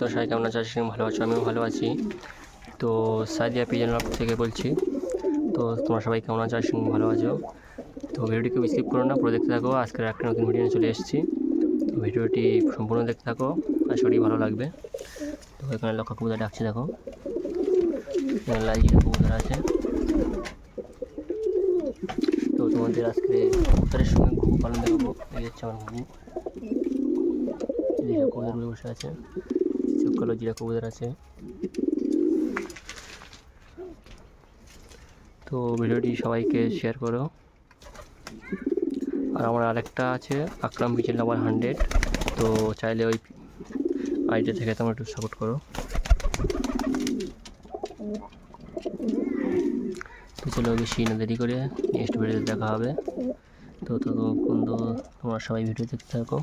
তো সবাই কেমন আছো? করি ভালো আছো, আমিও ভালো আছি। তো সাদিয়া পিজন লাভ থেকে বলছি, তো তোমরা সবাই কেমন আছো? করি ভালো আছো। তো ভিডিওটিকে স্কিপ করো না, পুরো দেখতে থাকো। আজকের একটা নতুন ভিডিও চলে এসেছি। তো ভিডিওটি সম্পূর্ণ দেখতে থাকো, আশা করি ভালো লাগবে। তো এখানে লক্ষ্য কবুতর ডাকছে, দেখো। এখানে লাইজিরা কবুতর আছে। তো তোমাদের আজকে কবুতরের সঙ্গে ঘুঘু পালন দেখাবো। এই হচ্ছে আমার বসে আছে। চোখ কালো জিরা কবুতর আছে। তো ভিডিওটি সবাইকে শেয়ার করো। আর আমার আরেকটা আছে, আকরাম পিচেল নাম্বার হান্ড্রেড তো চাইলে ওই আইডিয়া থেকে তোমরা একটু সাপোর্ট করো। তো চলো বেশি না দেরি করে নেক্সট ভিডিওতে দেখা হবে। তো ততক্ষণ তো তোমরা সবাই ভিডিও দেখতে থাকো।